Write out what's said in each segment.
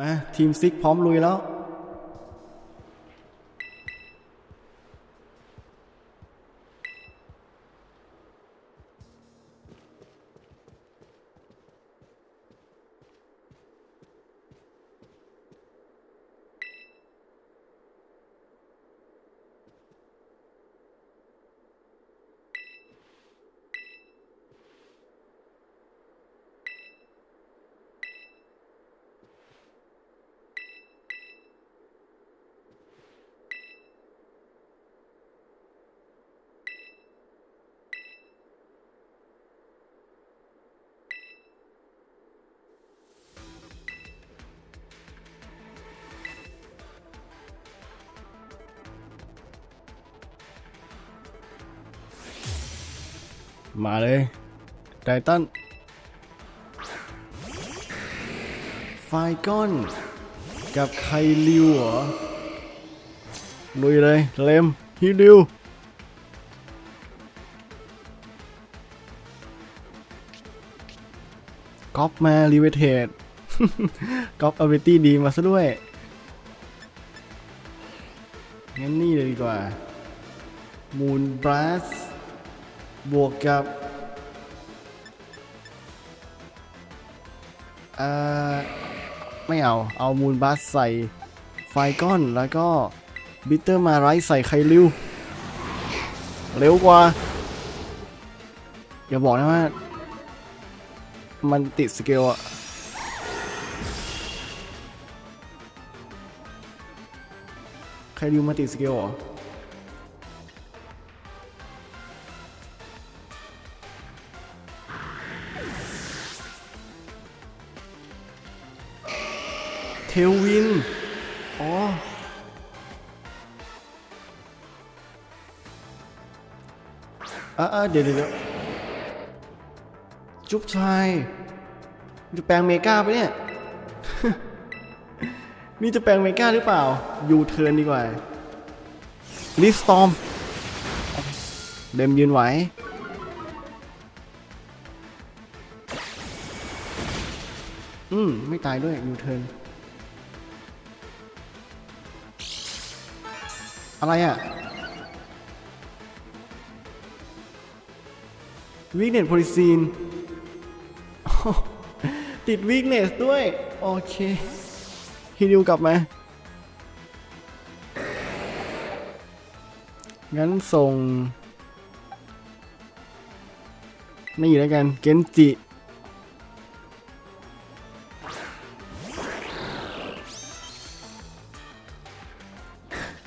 มาทีมซิกพร้อมลุยแล้ว มาเลยไททันไฟก้อนกับไคลิวเหรอลุยเลยเลมฮิลิวก๊อปมารีเวเทดก๊อปอเวตี้ดีมาซะด้วย งั้นนี่เลยดีกว่า มูนบรัส บวกกับอ่อไม่เอา เอามูลบัสใส่ไฟก้อนแล้วก็บิตเตอร์มาไรใส่ไคลิวเร็วกว่า อย่าบอกนะว่า มันติดสเกลอะไคลิวมาติดสเกลเหรอ อ่าเดี๋ยวเดี๋ยวจุ๊บชายจะแปลงเมกาไปะเนี่ย นี่จะแปลงเมกาหรือเปล่า ยูเทิร์นดีกว่าลิสตอม เดมยืนไหว อืม ไม่ตายด้วยยูเทิร์นอะไรอะ วิกเนสโพลิซีนติดวิกเนสด้วย โอเคฮิดิวกลับมางั้นส่ง นี่แล้วกัน เกนจิ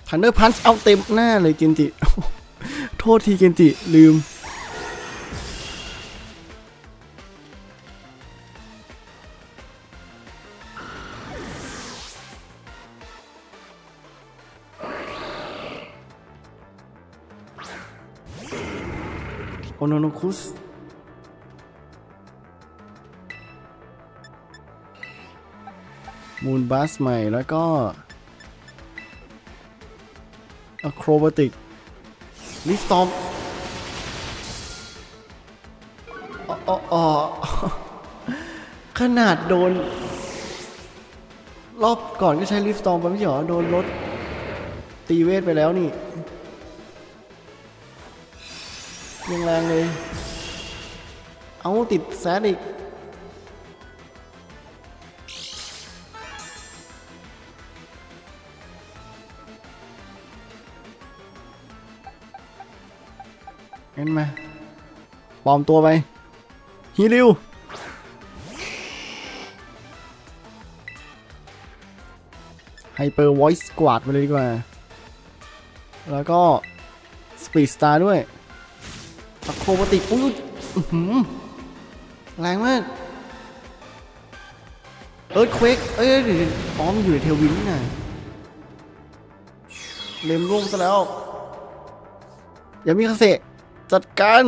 ทันเดอร์พันช์เอาเต็มหน้าเลยเกนจิ โทษทีเกนจิ ลืม โนโนคุสมูนบัสใหม่แล้วก็อะโครบติกลิฟตอมออขนาดโดน รอบก่อนก็ใช้ลิฟตอมไปไม่ใช่เหรอ โดนรถตีเวทไปแล้วนี่ ยังแรงเลย เอาติดแซดอีกงั้นไหมปลอมตัวไปฮีริวไฮเปอร์ Voice Squad ไปเลยดีกว่า แล้วก็ Speed Star ด้วย โคบติกอุ้ยอื้อหือแรงมากเอิร์ธเควกเอ้ยเอ๋อมอยู่ในเทลวินน่ะเลมร่วงซะแล้ว อย่ามีคาเซจัดการ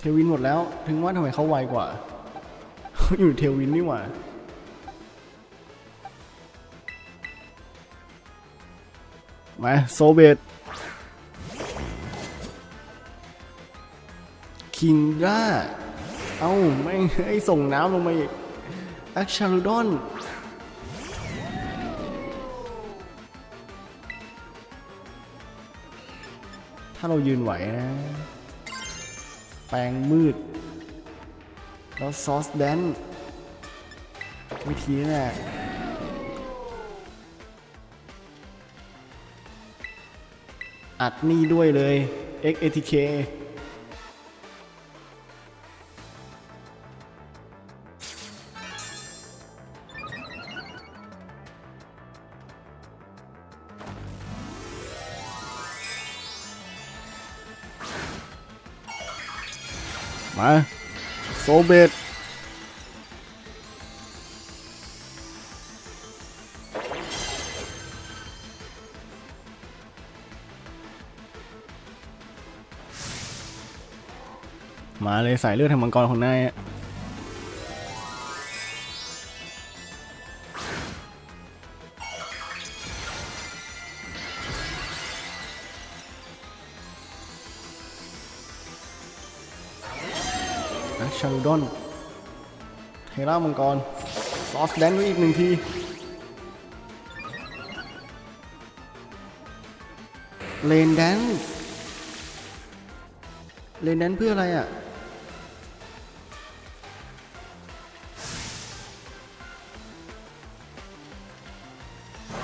เทวินหมดแล้ว ถึงว่าทำไมเขาไวกว่าเขาอยู่เทวินนี่หว่ามาโซเบตคิงด้า เอ้าไม่งให้ส่งน้ำลงมาอีกแอคชารูดอนถ้าเรายืนไหวนะ แปลงมืด แล้วซอสแดนวิธีนี่แหละอัดนี่ด้วยเลย XATK เบดมาเลยสายเลือดแห่งมังกรของนาย ชารูดอนเทรามังกรซอสแดนไว้อีกหนึ่งทีเลนแดนเลนแดนเพื่ออะไรอะ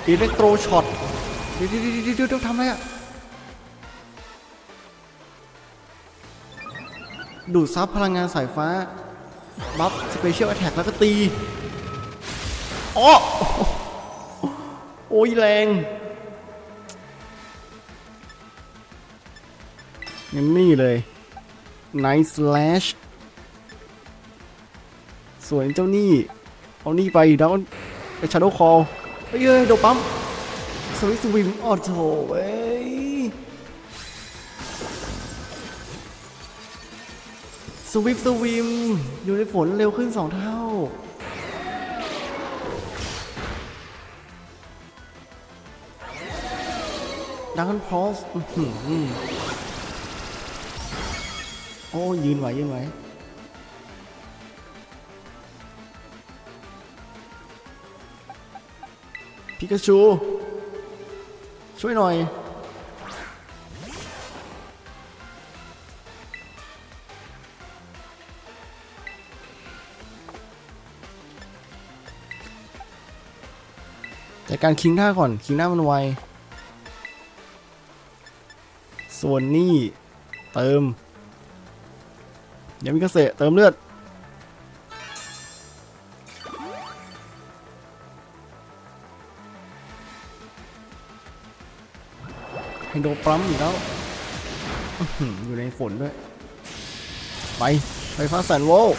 อิเล็กโทรช็อตเดี๋ยวเดี๋ยวเดี๋ยวเดี๋ยวเดี๋ยวทำอะไรอะ ดูดซับพลังงานสายฟ้า บัฟสเปเชียล a t แทกแล้วก็ตีอ๋อโอ้ยแรง งั้นนี่เลย Nice Slash สวยเจ้านี่ เอานี่ไปดาวไปชาร์โดคอลเฮ้ยเฮ้ยโดปั๊มสวิสวิมออโต้เว้ วิฟสวิม อยู่ในฝนเร็วขึ้นสองเท่า ดังกันพอสโอ้ยืนไหว ยืนไหวพิกาชู ช่วยหน่อย แต่การคิงหน้าก่อน คิงหน้ามันไว ส่วนนี่เติมยามิกาเสเติมเลือด ไฮโดรปั๊มอีกแล้วอื้อหืออยู่ในฝนด้วย ไป ไฟฟ้าแสนโวลต์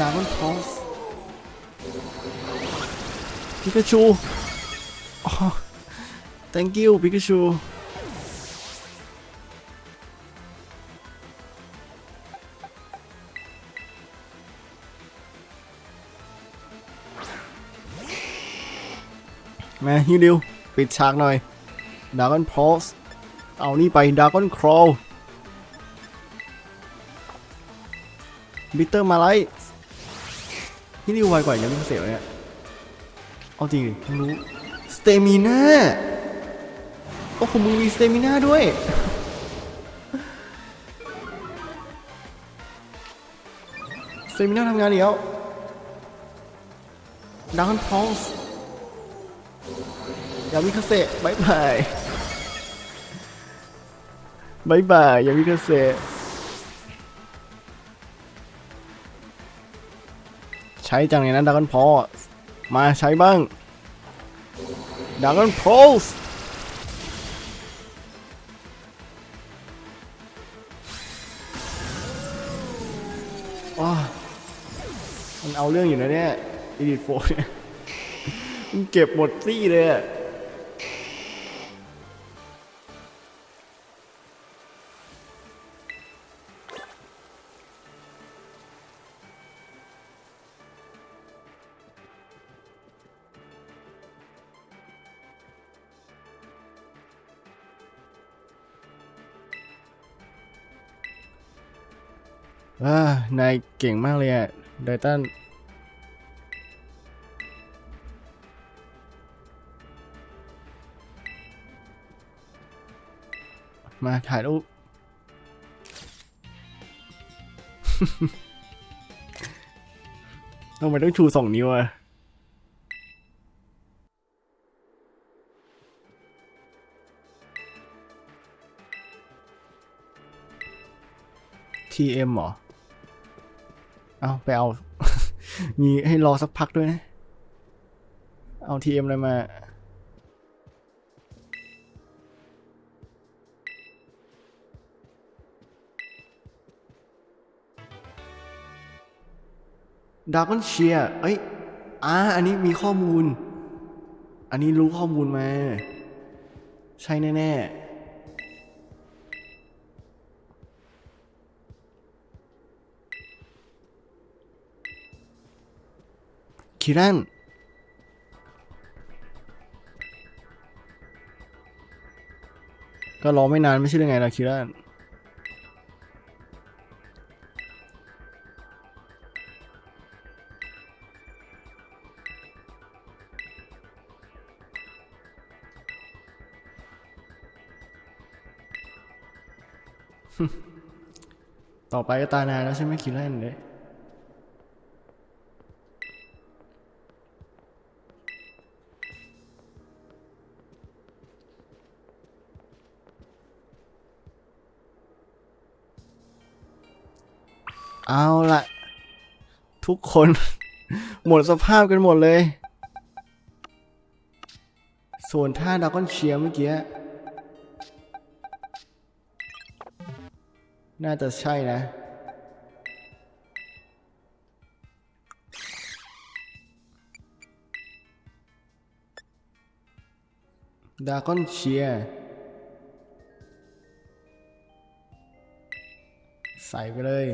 ดา g อนพอสพิกาชูอ๋อ thank you พิกาชูมาฮิวดิวปิดฉากหน่อยดา g อนพอสเอานี่ไปดา g อนครอลบิเตอร์มาไล ที่นี่ไวกว่ายังไม่เสียเนี่ยเอาจริงดิเพิ่งรู้สเตมิน่าโอ้โหมึงมีสเตมิน่าด้วยสเตมิน่าทำงานเดียวดังพอลส์ยามิคาเซะบายบายบายบายยามิคาเซะ ช้จังเลยนะดักกอนพอมาใช้บ้างดักกอนโพสว้ามันเอาเรื่องอยู่นะเนี่ยอีดิโฟเนี่ยมันเก็บหมดซี่เลยอะ นายเก่งมากเลยอะไดตันมาถ่ายรูปทำไมต้องชูสองนิ้วอะ TM เหรอ เอาไปเอา มีให้รอสักพักด้วยนะ เอา TM อะไรมา ดาร์กอนเชียเอ้ยอ่าอันนี้มีข้อมูล อันนี้รู้ข้อมูลมา ใช่แน่ ๆ คิรันก็รอไม่นานไม่ใช่ยังไงล่ะคิรันต่อไปก็ตานานแล้วใช่ไหมคิรันเลย เอาละทุกคน หมดสภาพกันหมดเลย ส่วนท่าดาก้อนเชียร์เมื่อกี้ น่าจะใช่นะ ดาก้อนเชียร์ใส่ไปเลย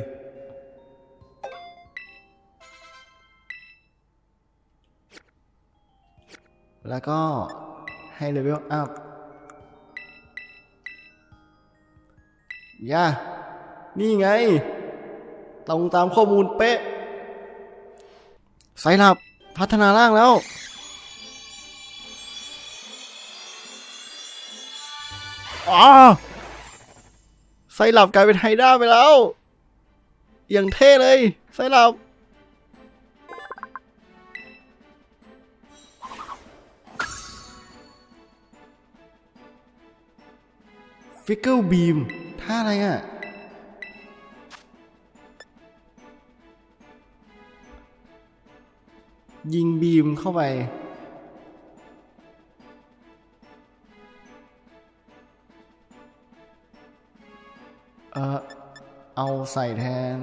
แล้วก็ให้เลเวลอัพย่า นี่ไง ตรงตามข้อมูลเป๊ะไซรับ พัฒนาร่างแล้ว อ๋อไซรับกลายเป็นไฮด้าไปแล้ว อย่างเท่เลย ไซรับ ฟิกเกิลบีมท่าอะไรอะ ยิงบีมเข้าไป เออเอาใส่แทน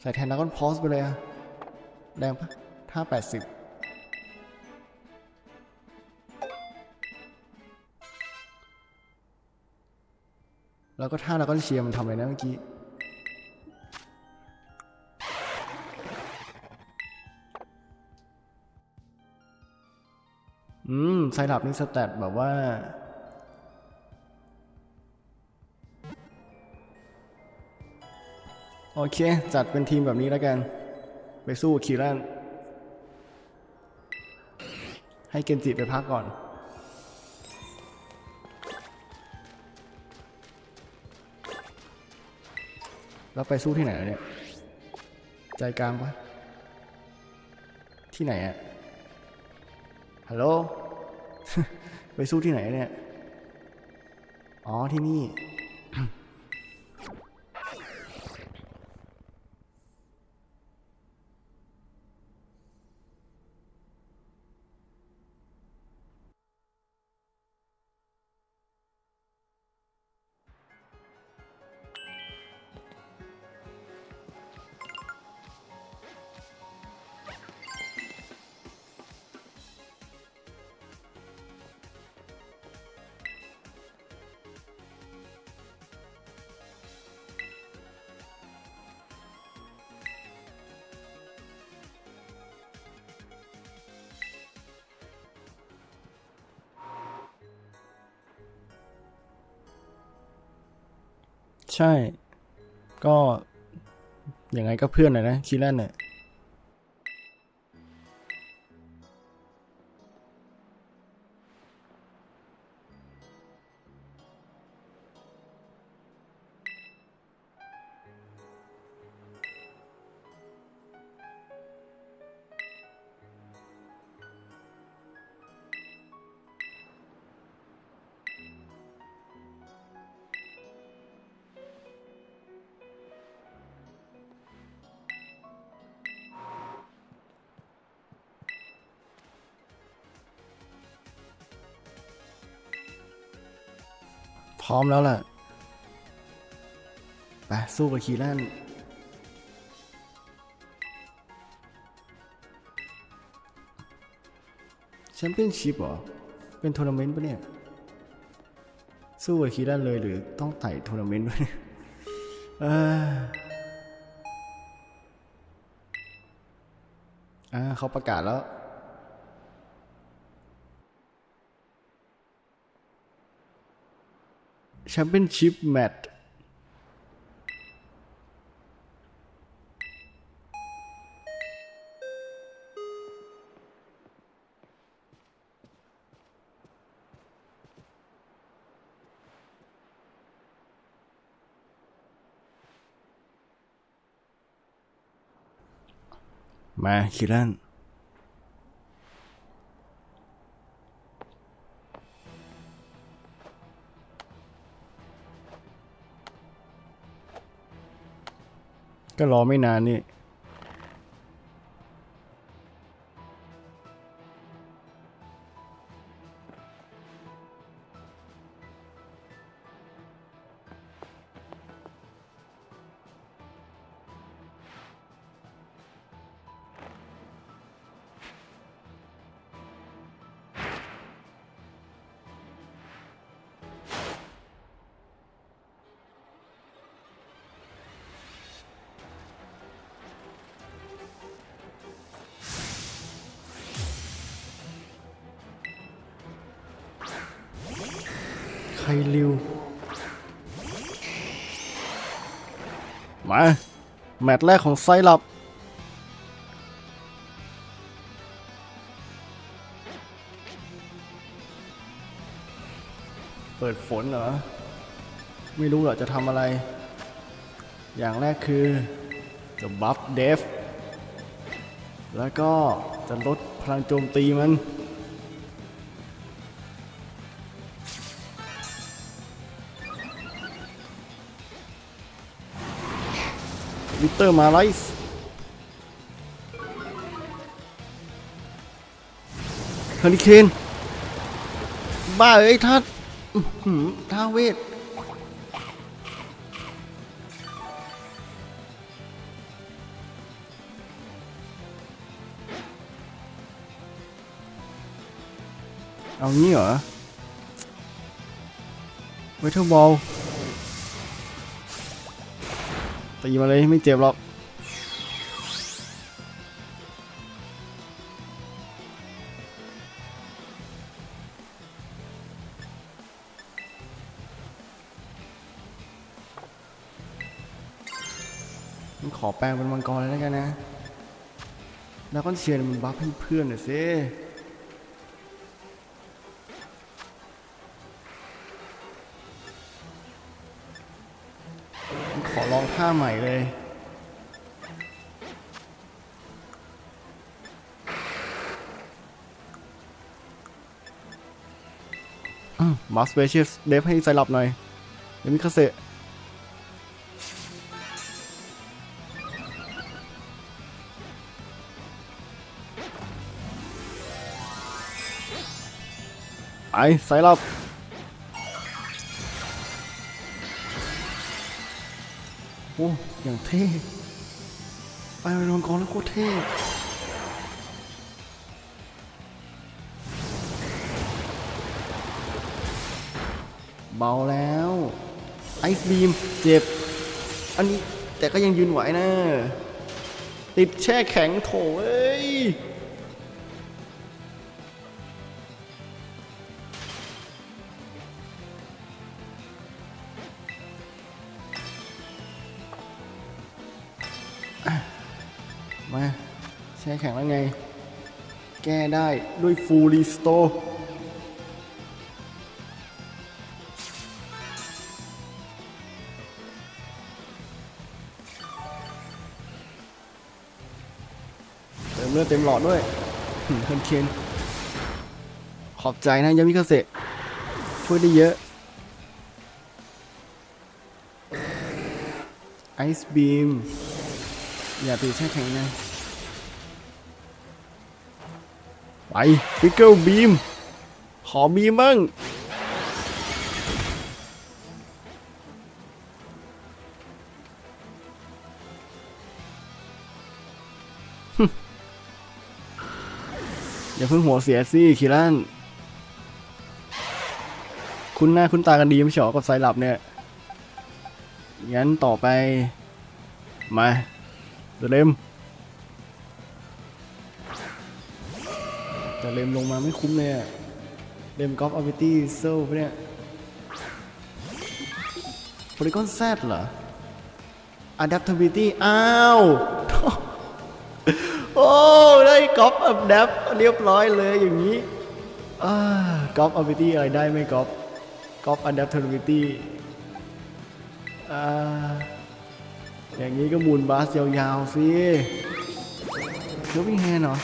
ใส่แทนแล้วก็พอสไปเลยอะแรงปะท่าแปดสิบ แล้วก็ท่าแล้วก็เชียร์มันทำอะไรนะเมื่อกี้อืมไซรัปนี่สแตทแบบว่า โอเค จัดเป็นทีมแบบนี้แล้วกัน ไปสู้คีรันให้เกนจิไปพักก่อน แล้วไปสู้ที่ไหนเนี่ย ใจกลางปะที่ไหนอะฮัลโหล ไปสู้ที่ไหนเนี่ย อ๋อ ที่นี่ ใช่ ก็อย่างไงก็เพื่อนเลยนะคีเลนเนี่ย พร้อมแล้วล่ะ ไป สู้กับคีแลนแชมเปี้ยนชิพเหรอ เป็นทัวร์นาเมนต์ปะเนี่ย สู้กับคีแลนเลยหรือต้องไต่ทัวร์นาเมนต์วะเนี่ยเอออ่าเขาประกาศแล้ว ชมเปี้ยนชิพแมตช์มาคิรัน ก็รอไม่นานนี่ ครริว มา แมตช์แรกของไซลับ เปิดฝนเหรอ ไม่รู้เหรอจะทำอะไร อย่างแรกคือ จะบัฟเดฟ แล้วก็จะลดพลังโจมตีมัน วิเตอร์มาไลส์เฮอริเคน บ้าเอ้ยท่าอื้อหือท่าเวทเอางี้เหรอเวทเทอร์บอล ตีมาเลยไม่เจ็บหรอกขอแปลงเป็นมังกรเลยแล้วกันนะแล้วก็เชียร์มันบัฟให้เพื่อนหน่อยสิาใหม่เลย มาสเปเชียสเดฟให้ใส่หลับหน่อยเดี๋ยวมีคาเซไปใส่หลับ โอ้อย่างเท่ไปเป็นมังกรแล้วโคตรเท่เบาแล้วไอซ์บีมเจ็บ อันนี้แต่ก็ยังยืนไหวนะ ติดแช่แข็งโถเอ้ย มาแช่แข็งแล้วไง แก้ได้ด้วยฟูรีสโตเติมเลือดเต็มหลอดด้วยหึเคนเคนขอบใจนะยามิคาเซช่วยได้เยอะไอซ์บีม อย่าตีแช่แข็งนะไปฟิกเกิลบีม ขอบีมบ้างอย่าเพิ่งหัวเสียสิคิรันคุณหน้าคุณตากันดีไม่ใช่หรอกับไซรัปเนี่ย งั้นต่อไป มา เดเลมแต่เลมลงมาไม่คุ้มเลยอะเลมกอล์ฟอ b ิตี้เซลปะเนี่ยโพลิกอนแซดเหรอ Adaptability อ้าว โอ้ ได้กอล์ฟอัพแดปเรียบร้อยเลยอย่างนี้กอล์ฟอ b ิตี้อะไรได้ไหมกอล์ฟกอล์ฟ Adaptability อ่า อย่างนี้ก็หมุนบาสยาวๆสิเคิร์ฟวิ่งแฮนเหรอ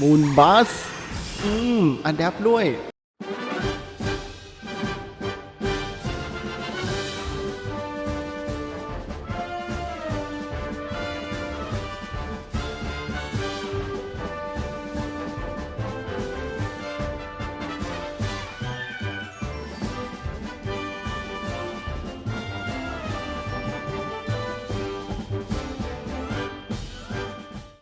มุนบาสอืมอัดแอปด้วย